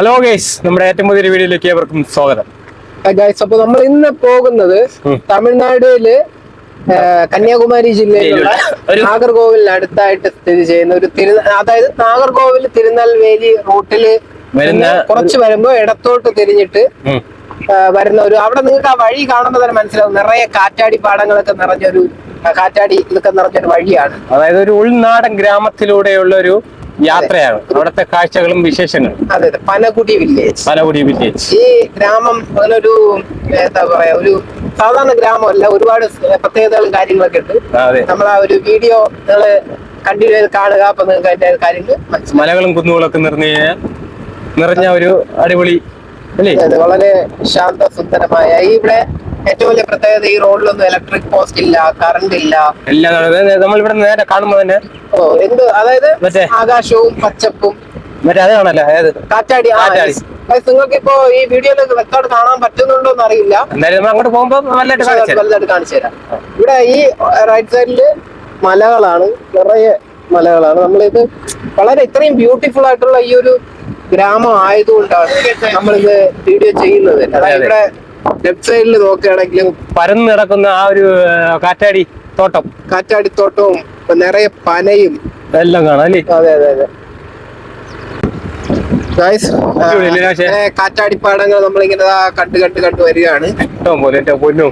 Hello guys നമ്മുടെ ഏറ്റവും പുതിയ വീഡിയോയിലേക്ക് ഏവർക്കും സ്വാഗതം. ഗൈസ് അപ്പൊ നമ്മൾ ഇന്ന് പോകുന്നത്. തമിഴ്നാടിൽ കന്യാകുമാരി ജില്ലയിലുള്ള നാഗർകോവിലിന് അടുത്തായിട്ട് സ്ഥിതി ചെയ്യുന്ന ഒരു തിരു അതായത് നാഗർകോവിൽ തിരുനെൽവേലി റൂട്ടിൽ കുറച്ച് വരുമ്പോ ഇടത്തോട്ട് തിരിഞ്ഞിട്ട് വരുന്ന ഒരു അവിടെ നിങ്ങൾക്ക് ആ വഴി കാണുമ്പോൾ തന്നെ മനസ്സിലാവും. നിറയെ കാറ്റാടി പാടങ്ങളൊക്കെ നിറഞ്ഞൊരു കാറ്റാടി ഇതൊക്കെ നിറഞ്ഞൊരു വഴിയാണ്. അതായത് ഒരു ഉൾനാടൻ ഗ്രാമത്തിലൂടെയുള്ള ഒരു യാത്രയാണ് അവിടുത്തെ കാഴ്ചകളും വിശേഷങ്ങളും. അതെ അതെ. പനകുടി വില്ലേജ്. പനകുടി വില്ലേജ്. ഈ ഗ്രാമം അങ്ങനെ ഒരു എന്താ പറയാ ഒരു സാധാരണ ഗ്രാമമല്ല. ഒരുപാട് പ്രത്യേകതകളും കാര്യങ്ങളൊക്കെ ഉണ്ട്. നമ്മളാ നമ്മൾ ആ ഒരു വീഡിയോ നിങ്ങൾ കണ്ടിന്യൂ ചെയ്ത് കാണുക അപ്പൊ നിങ്ങൾക്ക് അതിന്റെ കാര്യങ്ങൾ മലകളും കുന്നുകളൊക്കെ നിറഞ്ഞ നിറഞ്ഞ ഒരു അടിപൊളി അല്ലേ? വളരെ ശാന്ത സുന്ദരമായ ഈ ഇവിടെ ഏറ്റവും വലിയ പ്രത്യേകത ഈ റോഡിലൊന്നും ഇലക്ട്രിക് പോസ്റ്റ് ഇല്ല കറണ്ട് ഇല്ല. എല്ലാം നമ്മളിവിടെ നേരെ കാണുമ്പോ തന്നെ ഓ എന്ത് അതായത് മറ്റേ ആകാശവും പച്ചപ്പും. മറ്റേ അത് കാണല്ലേ അതായത് കാറ്റാടി കാറ്റാടി. നിങ്ങൾക്ക് ഇപ്പോ ഈ വീഡിയോ റെക്കോർഡ് കാണാൻ പറ്റുന്നുണ്ടോ എന്ന് അറിയില്ല എന്തായാലും നമ്മൾ അങ്ങോട്ട് പോകുമ്പോ നല്ലതായിട്ട് വലുതായിട്ട് കാണിച്ചു തരാം. ഇവിടെ ഈ റൈറ്റ് സൈഡിൽ മലകളാണ് നിറയെ മലകളാണ്. നമ്മളിത് വളരെ ഇത്രയും ബ്യൂട്ടിഫുൾ ആയിട്ടുള്ള ഈ ഒരു ഗ്രാമം ആയതുകൊണ്ടാണ് നമ്മളിത് വീഡിയോ ചെയ്യുന്നത്. അതായത് ഇവിടെ ലെഫ്റ്റ് സൈഡിൽ നോക്കുകയാണെങ്കിലും പരന്ന് നടക്കുന്ന ആ ഒരു കാറ്റാടി തോട്ടം. കാറ്റാടി തോട്ടവും നിറയെ പനയും. എല്ലാം കാണാം അല്ലേ? അതെ അതെ അതെ. കാറ്റാടിപ്പാടങ്ങൾ നമ്മളിങ്ങനെ കണ്ട് കണ്ട് കണ്ട് വരികയാണ്. ഇഷ്ടം പോലെ എന്റെ പൊന്നും.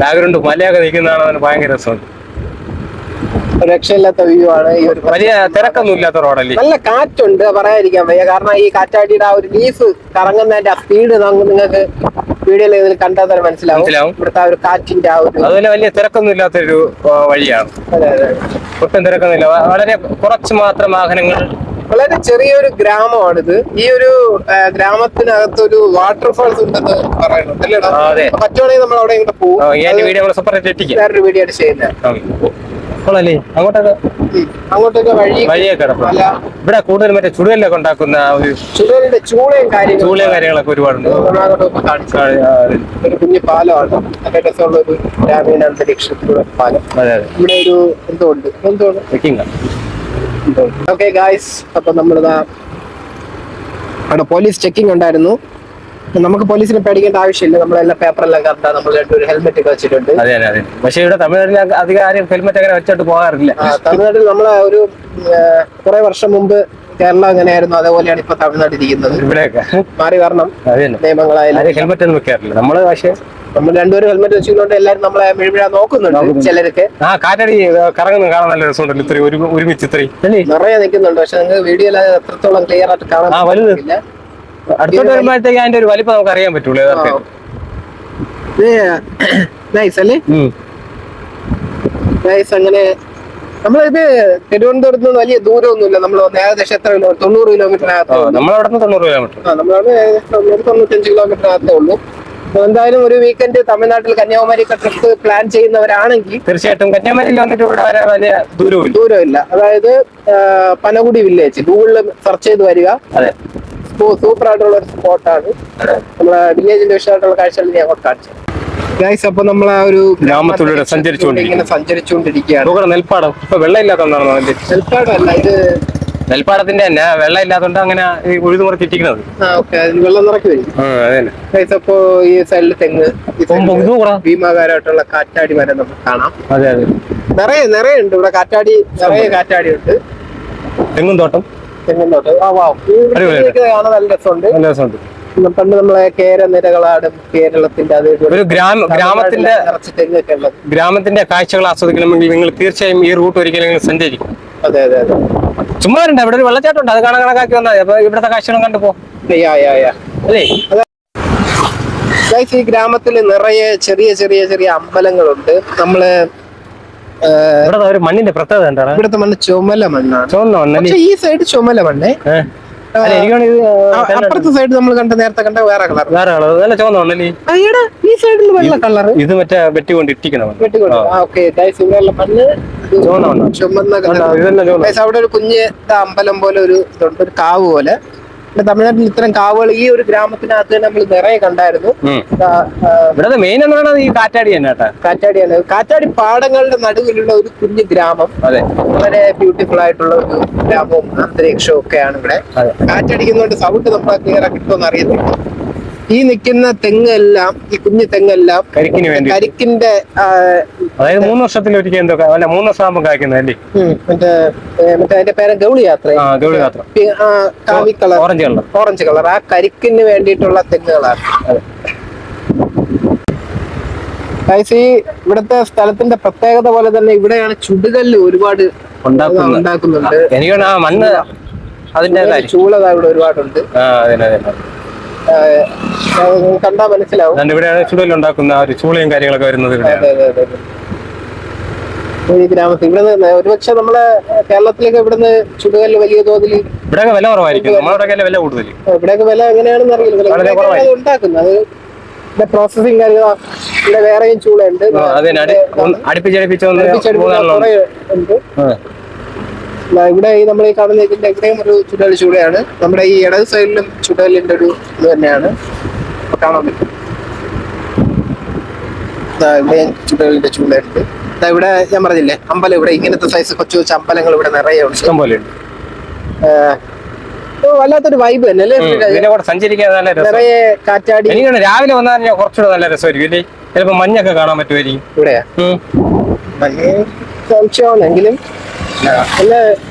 ബാക്ക്ഗ്രൗണ്ട് മലയൊക്കെ നിൽക്കുന്നതാണ് ഭയങ്കര രസം. ഒരു രക്ഷയില്ലാത്ത വ്യൂ ആണ് ഈ ഒരു വലിയ തിരക്കൊന്നും ഇല്ലാത്ത റോഡല്ലേ? നല്ല കാറ്റുണ്ട് പറയാതിരിക്കാൻ വയ്യ. കാരണം ഈ കാറ്റാടിയുടെ ആ ഒരു ലീഫ് കറങ്ങുന്നതിന്റെ ആ സ്പീഡ് നിങ്ങൾക്ക് വീഡിയോയിൽ ഇതിൽ കണ്ടാൽ തന്നെ മനസ്സിലാവും. ഇവിടുത്തെ ആ ഒരു കാറ്റിന്റെ ആ ഒരു അതുപോലെ വലിയ തിരക്കൊന്നും ഇല്ലാത്തൊരു ഒരു വഴിയാണ്. ഒട്ടും തിരക്കൊന്നുമില്ല. വളരെ കുറച്ച് മാത്രം വാഹനങ്ങൾ. വളരെ ചെറിയൊരു ഗ്രാമമാണിത്. ഈ ഒരു ഗ്രാമത്തിനകത്തൊരു ഗ്രാമത്തിനകത്ത് ഒരു വാട്ടർഫാൾസ് ഉണ്ടെന്ന് പറയുന്നുണ്ട് അതെ. അപ്പൊ പറ്റുവാണെങ്കിൽ നമ്മൾ അവിടെ ഇങ്ങോട്ട് പോകും വേറൊരു വീഡിയോ ആയിട്ട് ചെയ്യുന്നത്. കൊള്ളാല്ലേ അങ്ങോട്ടൊക്കെ അങ്ങോട്ടൊക്കെ വഴി വഴിയൊക്കെ കിടപ്പുണ്ട് ഇവിടെ കൂടുതൽ മറ്റേ ചുടുകല്ലൊക്കെ ഉണ്ടാക്കുന്ന ചുഴലിന്റെ ചൂളയും കാര്യങ്ങളും ചൂളയും കാര്യങ്ങളൊക്കെ ഒരുപാടുണ്ട്. ഒരു കുഞ്ഞു പാലമാണ് നല്ല രസമുള്ള ഒരു ഗ്രാമീണ അന്തരീക്ഷത്തിലുള്ള പാലം. ഇവിടെ ഒരു എന്തോ ഉണ്ട് ചെക്കിങ് ഓക്കെ ഗായ്സ് അപ്പൊ നമ്മളിതാ അവിടെ പോലീസ് ചെക്കിംഗ് ഉണ്ടായിരുന്നു. നമുക്ക് പോലീസിനെ പേടിക്കേണ്ട ആവശ്യമില്ല. നമ്മളെല്ലാം പേപ്പറെല്ലാം കറക്റ്റാ നമ്മൾ ഒരു ഹെൽമെറ്റ് ഒക്കെ വെച്ചിട്ടുണ്ട്. അതെ അതെ അതെ. പക്ഷെ ഇവിടെ തമിഴ്നാട്ടിൽ അധികം ആരും ഹെൽമെറ്റ് അങ്ങനെ വെച്ചിട്ട് പോകാറില്ല. ആ, തമിഴ്നാട്ടിൽ നമ്മളെ ഒരു കുറെ വർഷം മുമ്പ് കേരളം എങ്ങനെയായിരുന്നു അതേപോലെയാണ് ഇപ്പൊ തമിഴ്നാട് ഇരിക്കുന്നത്. ഇവിടെയൊക്കെ. മാറി വരണം. അതെ തന്നെ. നിയമങ്ങളായാലും. ആരും ഹെൽമെറ്റ് ഒന്നും വെക്കാറില്ല. നമ്മൾ പക്ഷേ നമ്മൾ രണ്ടുപേരും ഹെൽമെറ്റ് വെച്ചുകൊണ്ട് എല്ലാവരും നമ്മളെ മിഴിമിഴ നോക്കുന്നുണ്ട് നോക്കുന്നുണ്ട്. ചിലർക്ക്. ആ കാറ്റടി കറങ്ങുന്നു കാണാൻ നല്ല രസമുണ്ടല്ലോ. ഇത്രയും ഒരു ഒരുമിച്ച് ഇത്രയും. അല്ലേ നിറയെ നിൽക്കുന്നുണ്ട്. പക്ഷെ നിങ്ങൾക്ക് വീഡിയോയിൽ എത്രത്തോളം ക്ലിയർ ആയിട്ട് കാണാൻ ആ, വലുത്. അടുത്തോട്ട് വരുമ്പോഴത്തേക്ക് അതിന്റെ ഒരു വലിപ്പം നമുക്ക് അറിയാൻ പറ്റുള്ളൂ നൈസ് അല്ലേ. നൈസ് അങ്ങനെ. നമ്മളിത് തിരുവനന്തപുരത്ത് നിന്ന് വലിയ ദൂരമൊന്നുമില്ല. നമ്മൾ ഏകദേശം എത്ര കിലോമീറ്റർ തൊണ്ണൂറ് കിലോമീറ്റർ നമ്മളവിടെ തൊണ്ണൂറ് കിലോമീറ്റർ. നമ്മളവിടെ ഏകദേശം തൊണ്ണൂറ്റഞ്ച് കിലോമീറ്റർ അകത്തേ ഉള്ളൂ എന്തായാലും ഒരു വീക്കെൻഡ് തമിഴ്നാട്ടിൽ കന്യാകുമാരിക്ക് ട്രിപ്പ് പ്ലാൻ ചെയ്യുന്നവരാണെങ്കിൽ തീർച്ചയായിട്ടും കന്യാകുമാരിയിൽ വന്നിട്ട് ഇവിടെ വരാൻ വലിയ ദൂരവും ദൂരമില്ല. അതായത് പനകുടി വില്ലേജ് ഗൂഗിളിൽ സെർച്ച് ചെയ്ത് വരിക. അതെ. സൂപ്പർ ആയിട്ടുള്ള ഒരു സ്പോട്ടാണ്. നമ്മളെ വില്ലേജിന്റെ വിഷയമായിട്ടുള്ള കാഴ്ചകൾ ഞാൻ അങ്ങോട്ട് കാണിച്ചത് ഗൈസ് അപ്പൊ നമ്മൾ ആ ഒരു ഗ്രാമത്തിലൂടെ സഞ്ചരിച്ചുകൊണ്ടിരിക്കുന്നു. സഞ്ചരിച്ചുകൊണ്ടിരിക്കുകയാണ്. നെൽപ്പാടം. ഇപ്പൊ വെള്ളം ഇല്ലാത്തതുകൊണ്ടാണ് അതിന്റെ നെൽപ്പാടല്ല ഇത് നെൽപ്പാടത്തിന്റെ തന്നെ വെള്ളം ഇല്ലാത്തതുകൊണ്ട് അങ്ങനെ ആ അതിന് വെള്ളം നിറക്കി വരും. അപ്പോ ഈ സൈഡിൽ തെങ്ങ്. ഭീമാകാരമായിട്ടുള്ള കാറ്റാടി മരം നമുക്ക് കാണാം. അതെ അതെ. നിറയെ നിറയെ ഉണ്ട് ഇവിടെ കാറ്റാടി നിറയെ കാറ്റാടി ഉണ്ട് തെങ്ങും തോട്ടം. തെങ്ങിൻ തോട്ട് ആ വാ. അടിപൊളിയായിട്ട്. കാണാൻ നല്ല രസമുണ്ട്. നല്ല രസമുണ്ട്. പണ്ട് നമ്മളെ കേര നിരകളാടും കേരളത്തിന്റെ അത് ഒരു ഗ്രാമ ഗ്രാമത്തിന്റെ ഗ്രാമത്തിന്റെ കാഴ്ചകൾ ആസ്വദിക്കണമെങ്കിൽ നിങ്ങൾ തീർച്ചയായും ഈ റൂട്ട് ഒരിക്കലും സഞ്ചരിക്കും. അതെ അതെ അതെ. ചുമ്മാ ഉണ്ട് അവിടെ ഒരു വെള്ളച്ചാട്ടം ഉണ്ട് അത് കാണാൻ കണക്കാക്കി വന്നാൽ അപ്പൊ ഇവിടുത്തെ കാഴ്ചകളും കണ്ടു പോ. അല്ലേ? ഈ ഗ്രാമത്തിൽ നിറയെ ചെറിയ ചെറിയ ചെറിയ അമ്പലങ്ങളുണ്ട്. നമ്മൾ ഇവിടെ ഒരു മണ്ണിന്റെ പ്രത്യേകത എന്താണ്? ഇവിടുത്തെ മണ്ണ് ചുമല മണ്ണാണ്. പക്ഷെ ഈ സൈഡ് ചുമല മണ്ണേ. അപ്പുറത്തെ സൈഡ് നമ്മൾ കണ്ട നേരത്തെ കണ്ട വേറെ കളർ വേറെ കളർ നല്ല ചുവന്ന മണ്ണല്ലേ അയ്യടാ ഈ സൈഡിൽ വെള്ള കളർ ഇത് മറ്റേ വെട്ടി കൊണ്ട് ഇട്ടിക്കുന്ന വെട്ടി വെട്ടിക്കൊണ്ട്. ആ. ഓക്കെ മണ്ണ് ചുവന്ന ചുമന്ന കണ്ടോ? അവിടെ ഒരു കുഞ്ഞ് അമ്പലം പോലെ ഒരു ഇതുണ്ട് ഒരു കാവ് പോലെ. തമിഴ്നാട്ടിൽ ഇത്തരം കാവുകൾ ഈ ഒരു ഗ്രാമത്തിനകത്ത് നമ്മൾ നിറയെ കണ്ടായിരുന്നു. ഇവിടെ മെയിൻ എന്ന് പറയുന്നത് ഈ കാറ്റാടി തന്നെ കാറ്റാടിയാണ്. കാറ്റാടി പാടങ്ങളുടെ നടുവിലുള്ള ഒരു കുഞ്ഞു ഗ്രാമം. അതെ. വളരെ ബ്യൂട്ടിഫുൾ ആയിട്ടുള്ള ഒരു ഗ്രാമവും അന്തരീക്ഷവും ഒക്കെയാണ് ഇവിടെ. കാറ്റടിക്കുന്നതുകൊണ്ട് സൗണ്ട് നമുക്ക് ക്ലിയർ കിട്ടുമെന്ന് അറിയത്തില്ല. ഈ നിൽക്കുന്ന തെങ്ങെല്ലാം ഈ കുഞ്ഞു തെങ്ങെല്ലാം കരിക്കിന് വേണ്ടി. കരിക്കിന്റെ അതായത് മൂന്ന് വർഷത്തിൽ ഒരിക്കൽ എന്തോ അല്ല മൂന്ന് വർഷം ആകുമ്പോൾ കായ്ക്കുന്നത് അല്ലേ? മറ്റേ മറ്റേ അതിന്റെ പേര് ഗൗളി യാത്ര. ഗൗളി യാത്ര. കാവി colour. Orange colour. Orange colour. ആ കരിക്കിന് വേണ്ടിയിട്ടുള്ള തെങ്ങുകളാണ്. ഈ ഇവിടുത്തെ സ്ഥലത്തിന്റെ പ്രത്യേകത പോലെ തന്നെ ഇവിടെയാണ് ചുടുകല്ല് ഒരുപാട് ഉണ്ടാക്കുന്നുണ്ട്. എനിക്ക് ആ മണ്ണ് അതിന്റെ ചൂളത ഇവിടെ ഒരുപാടുണ്ട്. ആ അതെ അതെ. കണ്ടാ മനസ്സിലാവും. ഇവിടെയാണ് ചുടൽ ഉണ്ടാക്കുന്ന ഒരു ചൂളയും കാര്യങ്ങളൊക്കെ വരുന്നത്. ഈ ഗ്രാമത്തിൽ ഇവിടുന്ന് ഒരുപക്ഷെ നമ്മളെ കേരളത്തിലേക്ക് ഇവിടുന്ന് ചുടുകല്ല് വലിയ തോതിൽ ഇവിടെയൊക്കെ വില കുറവായിരിക്കും. നമ്മളവിടെ വില കൂടുതൽ. ഇവിടെയൊക്കെ വില എങ്ങനെയാണെന്ന് അറിയില്ല. ഉണ്ടാക്കുന്നത് അത് ഇവിടെ പ്രോസസ്സിങ് കാര്യങ്ങൾ ഇവിടെ വേറെയും ചൂളുണ്ട് അടുപ്പിച്ചടുപ്പിച്ച് ഉണ്ട്. ഇവിടെ ഈ നമ്മൾ ഈ കാണുന്ന ഇതിന്റെ എവിടെയും ഒരു ചുടൽ ചൂടയാണ്. നമ്മുടെ ഈ ഇടത് സൈഡിലും ചുടലിന്റെ ഒരു ഇത് തന്നെയാണ്. കാണാൻ പറ്റും. ഇവിടെയും ചുടലിന്റെ ചൂടുണ്ട് ഇവിടെ ഞാൻ പറഞ്ഞില്ലേ അമ്പലം ഇവിടെ ഇങ്ങനത്തെ സൈസ് കൊച്ചു കൊച്ചു അമ്പലങ്ങൾ ഇവിടെ നിറയെ ഉണ്ട്. വല്ലാത്തൊരു വൈബ് തന്നെ അല്ലേ? സഞ്ചരിക്കാൻ നല്ല നിറയെ കാറ്റാടി. രാവിലെ വന്നാൽ കുറച്ചുകൂടെ നല്ല രസമായിരിക്കും അല്ലേ ചിലപ്പോ മഞ്ഞൊക്കെ കാണാൻ പറ്റുമായിരിക്കും. ഇവിടെയാ. വലിയ സംശയമാണെങ്കിലും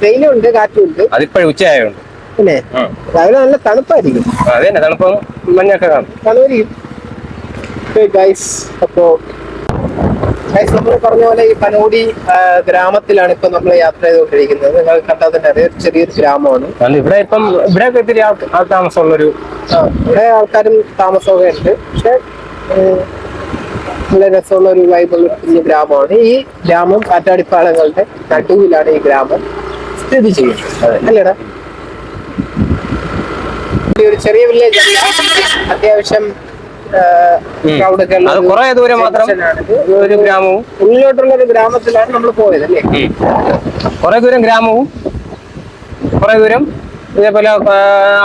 വെയിലും ഉണ്ട് കാറ്റും ഉണ്ട് അതിപ്പോഴും ഉച്ചയായോണ്ട്. പിന്നെ. രാവിലെ നല്ല തണുപ്പായിരിക്കും. അത് തണുപ്പം മഞ്ഞൊക്കെ കാണും. ഗൈസ് അപ്പോ ഗൈസ് നമ്മൾ പറഞ്ഞ പോലെ ഈ പനോടി ഗ്രാമത്തിലാണ് ഇപ്പൊ നമ്മൾ യാത്ര ചെയ്തുകൊണ്ടിരിക്കുന്നത്. നിങ്ങൾ കണ്ടാൽ തന്നെ അറിയാം ചെറിയൊരു ഗ്രാമമാണ്. ഇവിടെ ഇപ്പം ഇവിടെ ഇത്തിരി ആൾ താമസമുള്ളൊരു ഇവിടെ ആൾക്കാരും താമസമൊക്കെ ഉണ്ട്. പക്ഷെ നല്ല രസമുള്ള ഒരു വൈബുള്ള കുഞ്ഞു ഗ്രാമമാണ്. ഈ ഗ്രാമം കാറ്റാടിപ്പാളങ്ങളുടെ നടുവിലാണ് ഈ ഗ്രാമം സ്ഥിതി ചെയ്യുന്നത്. അല്ലേടാ? ഒരു ചെറിയ വില്ലേജ് അല്ല. അത്യാവശ്യം കുറെ ദൂരം മാത്രം ഒരു ഗ്രാമവും. ഉള്ളിലോട്ടുള്ള ഒരു ഗ്രാമത്തിലാണ് നമ്മൾ പോയത് അല്ലേ കുറെ ദൂരം ഗ്രാമവും. കുറെ ദൂരം ഇതേപോലെ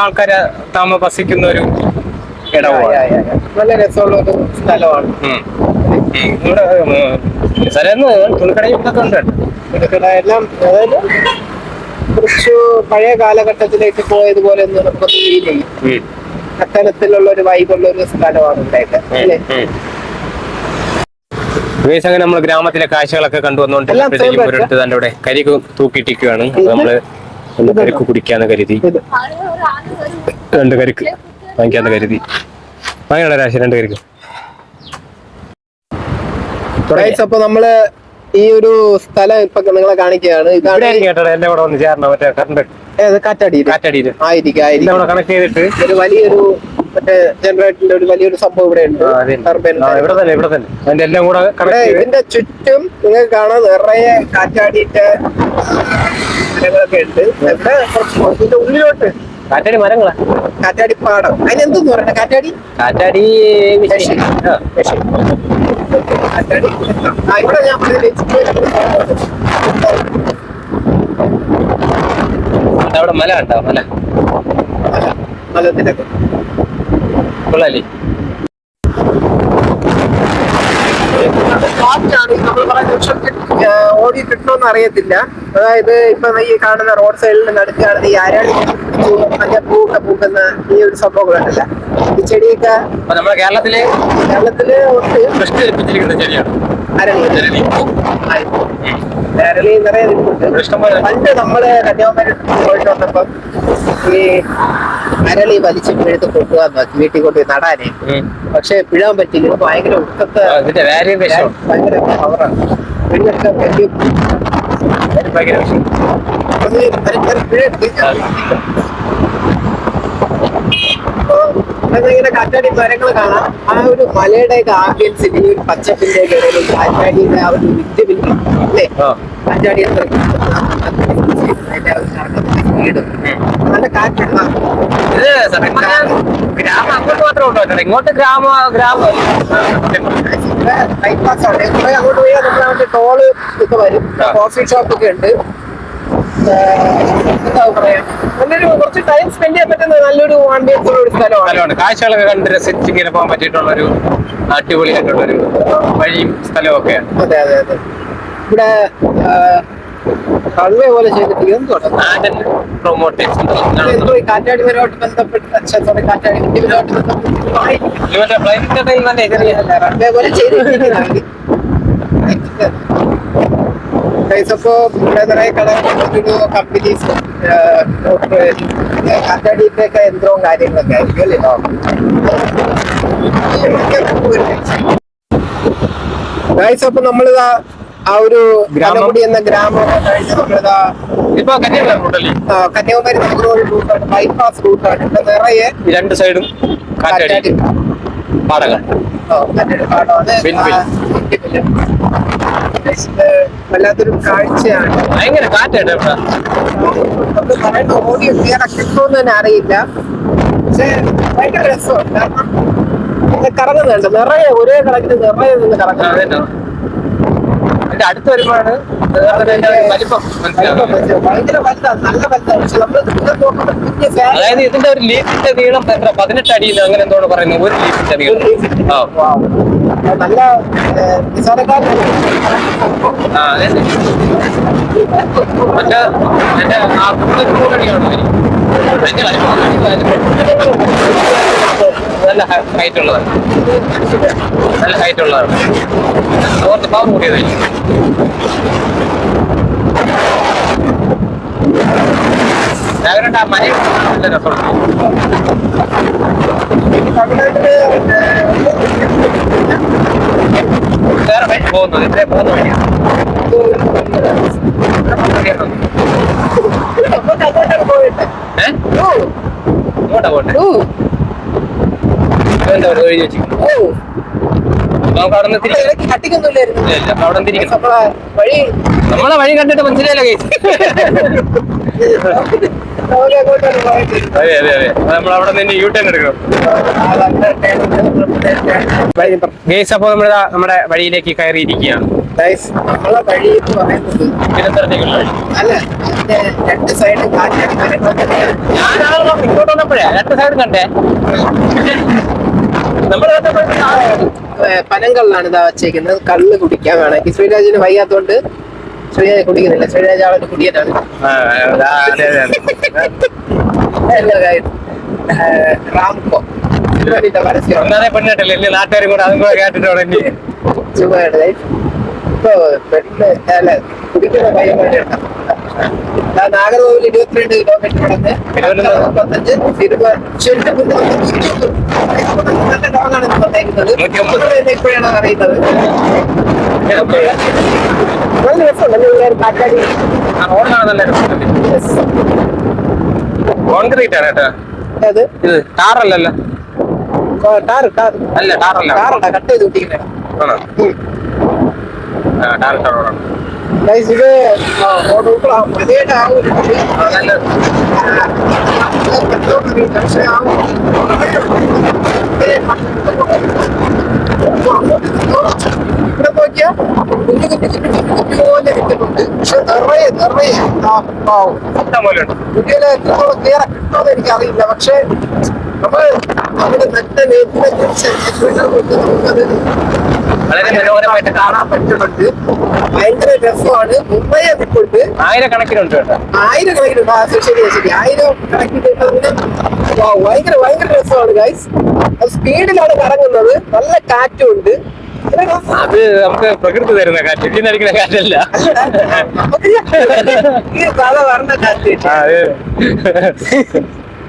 ആൾക്കാർ താമസിക്കുന്ന ഒരു ആ. നല്ല രസമുള്ള ഒരു സ്ഥലമാണ്. ഇവിടെ സ്ഥലം ഉണ്ട്. എല്ലാം അതായത് കുറച്ച് പഴയ കാലഘട്ടത്തിലേക്ക് പോയതുപോലെ ഒന്ന് ഫീൽ ചെയ്യും. അത്തരത്തിലുള്ള ഒരു വൈബുള്ള ഒരു സ്ഥലമാണ് ഇവിടെയൊക്കെ അല്ലേ? ഗൈസ് അങ്ങനെ നമ്മൾ ഗ്രാമത്തിലെ കാഴ്ചകളൊക്കെ കണ്ടു കരി വന്നുകൊണ്ടിരിക്കുമ്പോഴത്തേക്കും ഒരിടത്ത് തന്നെ അവിടെ കരിക്ക് തൂക്കിയിട്ടിരിക്കുകയാണ് നമ്മൾ ഒന്ന് കരിക്ക് കുടിക്കാന്ന് കരുതി. രണ്ട് കരിക്ക്. വാങ്ങിക്കാന്ന് കരുതി. വാങ്ങിയുള്ള രാശി രണ്ട് പേർക്ക്. അപ്പൊ നമ്മൾ ഈ ഒരു സ്ഥലം ഇപ്പൊ നിങ്ങളെ കാണിക്കുകയാണ്. ഇതാണ് കേട്ടോ എല്ലാം കൂടെ വന്ന് ചേരണം മറ്റേ കറണ്ട് കാറ്റടി ആയിരിക്കും ആയിരിക്കും. കണക്ട് ചെയ്തിട്ട്? ഒരു വലിയൊരു മറ്റേ ജനറേറ്ററിന്റെ ഒരു വലിയൊരു സംഭവം ഇവിടെ ഉണ്ട്. ഇവിടെ തന്നെ ഇവിടെ തന്നെ. അതിന്റെ എല്ലാം കൂടെ കണക്ട് ഇതിന്റെ ചുറ്റും നിങ്ങൾക്ക് കാണാൻ നിറയെ കാറ്റാടിയിട്ട് മരങ്ങളൊക്കെ ഉണ്ട്. ഇവിടെ കുറച്ച് ഇതിന്റെ ഉള്ളിലോട്ട് കാറ്റാടി മരങ്ങളാ. കാറ്റാടി പാടം. അതിനെന്തെന്ന് പറഞ്ഞ കാറ്റാടി? കാറ്റാടി. കാറ്റാടി ഇവിടെ ഞാൻ അവിടെ മല ഉണ്ടോ മല. മലത്തിന്റെ കൊള്ളാലേ കാറ്റാണ് നമ്മൾ പറയുന്ന പക്ഷെ ഓടി കിട്ടുമെന്ന് അറിയത്തില്ല. അതായത് ഇപ്പൊ ഈ കാണുന്ന റോഡ് സൈഡിൽ നടുക്ക് കാണുന്ന ഈ പിടിച്ചു പൂക്ക പൂക്കുന്ന ഈ ഒരു സംഭവങ്ങളുണ്ടല്ല ഈ ചെടിയൊക്കെ നമ്മുടെ കേരളത്തിലെ കേരളത്തിൽ ഉണ്ട് ചെടിയാണ്. അരളി അരളി. നിറയെ നിൽപ്പുണ്ട് പണ്ട് നമ്മൾ കന്യാകുമാരി പോയിട്ട് വന്നപ്പോ ഈ അരളി വലിച്ച് പിഴുത്ത് കൊണ്ടുപോകാൻ നോക്കി വീട്ടിൽ കൊണ്ട് നടാനേ. പക്ഷെ പിഴാൻ പറ്റില്ല. ഭയങ്കര വിഷം ഭയങ്കര പവറാണ് പിഴൊക്കെ വലിയ ഭയങ്കര ഇങ്ങനെ കാറ്റാടി മരങ്ങൾ കാണാം. ആ ഒരു മലയുടെ ഒക്കെ ആംബിയൻസിൽ ഈ ഒരു പച്ചപ്പിന്റെ ഇടയിൽ കാറ്റാടിയുടെ ആ ഒരു വിറ്റുമില്ല അല്ലേ? കാറ്റാടി നല്ല കാറ്റുള്ള ഇത് ഗ്രാമം അങ്ങോട്ട് മാത്രമേ ഉണ്ടോ ഇങ്ങോട്ട് ഗ്രാമ ഗ്രാമം ആണ്. അങ്ങോട്ട് പോയാൽ നമ്മൾ ടോൾ ഒക്കെ വരും. കോഫി ഷോപ്പ് ഒക്കെ ഉണ്ട്. നല്ലൊരു കുറച്ച് ടൈം സ്പെൻഡ് ചെയ്യാൻ പറ്റുന്ന നല്ലൊരു ആംബിയൻസ് ഒരു സ്ഥലമാണ്. കാഴ്ചകളൊക്കെ കണ്ട് രസിച്ച് ഇങ്ങനെ പോകാൻ പറ്റിയിട്ടുള്ള ഒരു അടിപൊളിയായിട്ടുള്ള ഒരു വഴിയും സ്ഥലവും ഒക്കെയാണ് അതെ അതെ അതെ. ഇവിടെ പോലെ ചെയ്തിട്ട് എന്തുകൊണ്ട് ബന്ധപ്പെട്ട് സോറി കാറ്റാടി ബന്ധപ്പെട്ട് പോലെ യന്ത്രവും കാര്യങ്ങളൊക്കെ ആയിരിക്കും അല്ലേ? ഗൈസ് അപ്പൊ നമ്മളിതാ ആ ഒരു ഗ്രാമം. ഗ്രാമകുടി എന്ന ഗ്രാമം കഴിഞ്ഞ് നമ്മളിതാ ഇപ്പൊ കന്യാകുമാരി കന്യാകുമാരി റൂട്ടാണ് ബൈപ്പാസ് റൂട്ടാണ് ഇവിടെ നിറയെ രണ്ട് സൈഡും കാറ്റാടി. പാടകൾ വല്ലാത്തൊരു കാഴ്ചയാണ്. ഭയങ്കര കാറ്റായിട്ട് ഇവിടെ. നമുക്ക് പറയുന്ന ഓഡിയോ ക്ലിയർ തന്നെ അറിയില്ല. പക്ഷേ ഭയങ്കര രസമാണ്. കാരണം കറങ്ങുന്നുണ്ട്. നിറയെ ഒരേ കണക്കിന് നിറയെ നിന്ന് കറങ്ങുന്നുണ്ട്. അതന്നെ. ഇതിന്റെ അടുത്ത് വരുമ്പോഴാണ് അതിന്റെ വലിപ്പം അതായത് ഇതിന്റെ ഒരു ലീഫിന്റെ നീളം എത്ര? പതിനെട്ട് അടിയിൽ അങ്ങനെ എന്തോ പറയുന്നത്. ഒരു ലീഫിന്റെ നീളം. ആ. നല്ല ആ അതെ. മറ്റേ എന്റെ നല്ല ഹൈറ്റ് ഉള്ളതാണ്. നല്ല ഹൈറ്റ് ഉള്ളതാണ്. ഓർത്ത് പവർ കൂടിയതായി രാവിലെ ആ വഴി പോകുന്നത്. ഇത്രേ പോകുന്ന നമ്മൾ അങ്ങോട്ടാണ് പോയിട്ട് ഏഹ് ഓ ഇങ്ങോട്ടാ പോട്ടെ ഓ എന്താ പറയുക എഴുതി വെച്ചിരിക്കുന്നു ഓ നമുക്ക് അവിടെ നിന്ന് നമ്മളെ അവിടെ തിരിക്കണം വഴി കണ്ടിട്ട് മനസ്സിലായില്ല കേസ് അതെ അതെ അതെ. നമ്മൾ അവിടെ നിന്ന് യൂ ടേൺ എടുക്കണം. ഗേസ് അപ്പോൾ നമ്മൾ നമ്മുടെ വഴിയിലേക്ക് കയറിയിരിക്കുകയാണ്. നമ്മളെ വഴി എന്ന് പറയുന്നത് തിരുവനന്തപുരത്തേക്കുള്ള വഴി. അല്ല രണ്ട് സൈഡ് കാറ്റാടി മരങ്ങളൊക്കെ ഞാനാണല്ലോ ഇങ്ങോട്ട് വന്നപ്പോഴേ? രണ്ട് സൈഡ് കണ്ടേ? നമ്മൾ പനങ്കള്ളാണ് ഇതാ വച്ചേക്കുന്നത്. കള്ള് കുടിക്കാൻ വേണമെങ്കിൽ ശ്രീരാജിന് വയ്യാത്തോണ്ട് ശ്രീരാജ് കുടിക്കുന്നില്ല. ശ്രീരാജ് ആളൊരു കുടിയനാണ്. റാംകോ. നാഗർകോവിൽ ഇരുപത്തിരണ്ട് കിലോമീറ്റർ നടന്ന്. മുപ്പത്തഞ്ച് തിരുവനന്തപുരത്ത് നല്ല ലോങ്ങാണ് ഇത് വന്നേക്കുന്നത് നൂറ്റിയൊമ്പത്. നമ്മൾ ഇതിനെ ഇപ്പോഴാണ് അറിയുന്നത് നല്ല രസമുണ്ട് എല്ലാവരും കാറ്റാടി ആ റോഡിനാണ് നല്ല രസമുണ്ട് കോൺക്രീറ്റ് ആണ് കേട്ടോ അത് ഇത് ടാറല്ലല്ലോ ടാർ ടാർ അല്ല ടാറല്ല ടാറടാ കട്ട് ചെയ്ത് വിട്ടിരിക്കുന്നത് ആണോ ആ ടാറിട്ട റോഡാണ് ഗൈസ് ഇത് റോഡ് മതിയായിട്ട് ആവുന്നുണ്ട് ആ, നല്ല പക്ഷേ ആ ഇവിടെ നോക്കിയാ കുഞ്ഞു കുഞ്ഞു കുഞ്ഞു കുഞ്ഞു കുഞ്ഞു പോലെ നിൽക്കുന്നുണ്ട് പക്ഷെ നിറയെ നിറയെ പാവം കുട്ടികളെ എത്രത്തോളം ക്ലിയർ കിട്ടുമെന്ന് പക്ഷെ നമ്മൾ അവിടെ മറ്റേ നേരത്തിനെ കുറിച്ച് വളരെ മനോഹരമായിട്ട് കാണാൻ പറ്റുന്നുണ്ട്. ഭയങ്കര രസമാണ്. മുംബൈയെ വിട്ടുണ്ട് ആയിരക്കണക്കിനുണ്ട് കേട്ടോ. ആയിരക്കണക്കിന് ആ, ശരി ശരി ആയിരം കണക്കിന് ഭയങ്കര ഭയങ്കര രസമാണ് ഗൈസ് സ്പീഡിലാണ് കറങ്ങുന്നത്. നല്ല കാറ്റും ഉണ്ട്. അത് നമുക്ക് പ്രകൃതി തരുന്ന കാറ്റ്. ഇനി അടിക്കുന്ന കാറ്റല്ല. പറഞ്ഞ കാറ്റ്.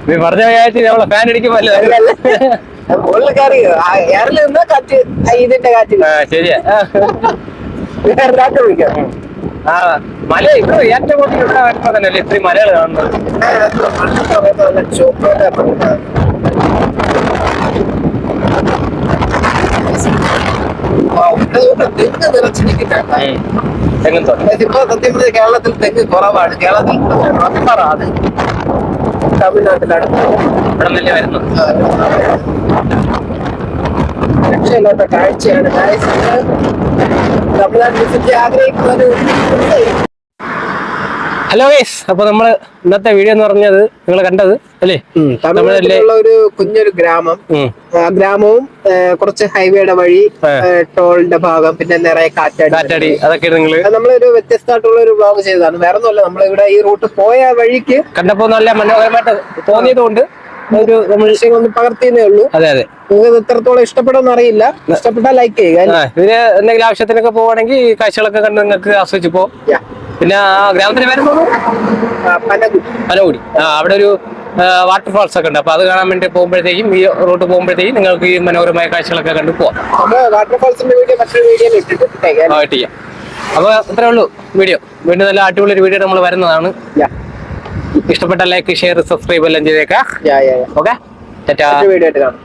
നീ പറഞ്ഞ വിചാരിച്ച് നമ്മളെ ഫാൻ അടിക്കുമല്ലോ മുകളിൽ കയറി എയറിൽ നിന്ന് കാറ്റ് ആ, ഇതിന്റെ കാറ്റ്. ശരിയാ. വേറെ കാറ്റ് വിളിക്കാം ആ മല ഇവിടെ ഏറ്റവും കൂടുതൽ ഇവിടെ വരുമ്പോ തന്നെ ഇത്രയും മലകൾ കാണുന്നത്. തെങ്ങ് നിറച്ചിരിക്കുന്ന തെങ്ങും തോട്ടം. ഇപ്പൊ സത്യം പറഞ്ഞാൽ കേരളത്തിൽ തെങ്ങ് കുറവാണ്. കേരളത്തിൽ റബ്ബറാണ്. തമിഴ്നാട്ടിലാണ്. ഇവിടെ നല്ല വരുന്നു രക്ഷയില്ലാത്ത കാഴ്ചയാണ്. Guys, ഇത് തമിഴ്നാട് ആഗ്രഹിക്കുന്ന ഒരു ഹലോ ഗൈസ് അപ്പൊ നമ്മൾ ഇന്നത്തെ വീഡിയോ എന്ന് പറഞ്ഞത് നിങ്ങൾ കണ്ടത് അല്ലേ? തമിഴ്നാട്ടിലുള്ള ഒരു കുഞ്ഞൊരു ഗ്രാമം. ആ ഗ്രാമവും കുറച്ച് ഹൈവേയുടെ വഴി. ടോളിന്റെ ഭാഗം പിന്നെ നിറയെ കാറ്റാടി കാറ്റടി അതൊക്കെ നിങ്ങൾ നമ്മളൊരു വ്യത്യസ്തമായിട്ടുള്ള ഒരു ബ്ലോഗ് ചെയ്തതാണ്. വേറെ ഒന്നുമല്ല നമ്മളിവിടെ ഈ റൂട്ട് പോയ വഴിക്ക് കണ്ടപ്പോ നല്ല മനോഹരമായിട്ട് തോന്നിയത് കൊണ്ട് ഒരു ദൃശ്യങ്ങൾ ഒന്ന് പകർത്തിയെന്നേ ഉള്ളൂ. അതെ അതെ. നിങ്ങൾക്ക് എത്രത്തോളം ഇഷ്ടപ്പെടുമെന്ന് അറിയില്ല. ഇഷ്ടപ്പെട്ടാൽ ലൈക്ക് ചെയ്യുക ഇതിന് എന്തെങ്കിലും ആവശ്യത്തിനൊക്കെ പോവാണെങ്കിൽ ഈ കാഴ്ചകളൊക്കെ കണ്ട് നിങ്ങൾക്ക് ആസ്വദിച്ചു പോ. പിന്നെ ഗ്രാമത്തിന്റെ ആ, പനകുടി ആ അവിടെ ഒരു വാട്ടർഫാൾസ് ഒക്കെ ഉണ്ട്. അപ്പൊ അത് കാണാൻ വേണ്ടി പോകുമ്പോഴത്തേക്കും ഈ റൂട്ട് പോകുമ്പോഴത്തേക്കും നിങ്ങൾക്ക് ഈ മനോഹരമായ കാഴ്ചകളൊക്കെ കണ്ടു പോവാം. വാട്ടർഫാൾസിന്റെ വീഡിയോ മറ്റൊരു വീഡിയോ ഇട്ടിട്ട് ചെയ്യാം അപ്പൊ അത്രേ ഉള്ളൂ വീഡിയോ. വീണ്ടും നല്ല അടിപൊളി ഒരു വീഡിയോ നമ്മൾ വരുന്നതാണ്. ഇഷ്ടപ്പെട്ട ലൈക്ക് ഷെയർ സബ്സ്ക്രൈബ് എല്ലാം ചെയ്തേക്കാം. ഓക്കെ വീഡിയോ ആയിട്ട് കാണാം.